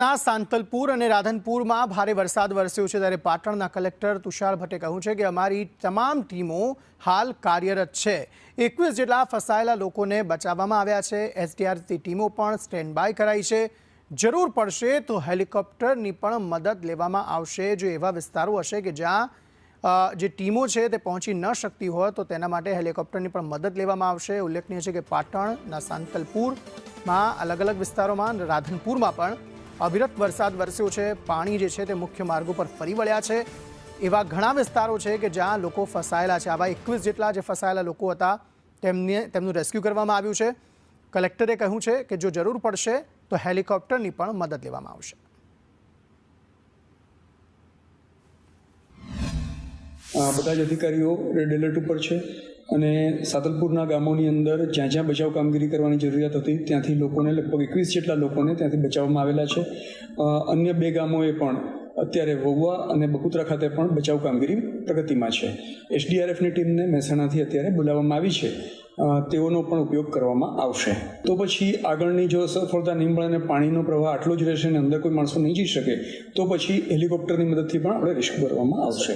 ના, સાંતલપુર અને રાધનપુરમાં ભારે વરસાદ વરસ્યો છે ત્યારે પાટણના કલેક્ટર તુષાર ભટ્ટે કહ્યું છે કે અમારી તમામ ટીમો હાલ કાર્યરત છે. એકવીસ જેટલા ફસાયેલા લોકોને બચાવવામાં આવ્યા છે. એસડીઆરની ટીમો પણ સ્ટેન્ડ બાય કરાઈ છે. જરૂર પડશે તો હેલિકોપ્ટરની પણ મદદ લેવામાં આવશે. જો એવા વિસ્તારો હશે કે જ્યાં જે ટીમો છે તે પહોંચી ન શકતી હોય તો તેના માટે હેલિકોપ્ટરની પણ મદદ લેવામાં આવશે. ઉલ્લેખનીય છે કે પાટણના સાંતલપુરમાં અલગ અલગ વિસ્તારોમાં રાધનપુરમાં પણ અવિરત વરસાદ વરસ્યો છે. પાણી જે છે તે મુખ્ય માર્ગો પર ફરી વળ્યા છે. એવા ઘણા વિસ્તારો છે કે જ્યાં લોકો ફસાયેલા છે. આવા એકવીસ જેટલા જે ફસાયેલા લોકો હતા, તેમને, તેમનું રેસ્ક્યુ કરવામાં આવ્યું છે. કલેક્ટરે કહ્યું છે કે જો જરૂર પડશે, તો હેલિકોપ્ટરની પણ મદદ લેવામાં આવશે. બધા જ અધિકારીઓ રેડ એલર્ટ ઉપર છે અને સાતલપુરના ગામોની અંદર જ્યાં જ્યાં બચાવ કામગીરી કરવાની જરૂરિયાત હતી, ત્યાંથી લોકોને લગભગ એકવીસ જેટલા લોકોને ત્યાંથી બચાવવામાં આવેલા છે. અન્ય બે ગામોએ પણ અત્યારે વહુવા અને બકુતરા ખાતે પણ બચાવ કામગીરી પ્રગતિમાં છે. એસડીઆરએફની ટીમને મહેસાણાથી અત્યારે બોલાવવામાં આવી છે. તેઓનો પણ ઉપયોગ કરવામાં આવશે. તો પછી આગળની જો સફળતા નહીં અને પાણીનો પ્રવાહ આટલો જ રહેશે અને અંદર કોઈ માણસો નહીં જઈ શકે, તો પછી હેલિકોપ્ટરની મદદથી પણ આપણે રેસ્ક્યુ કરવામાં આવશે.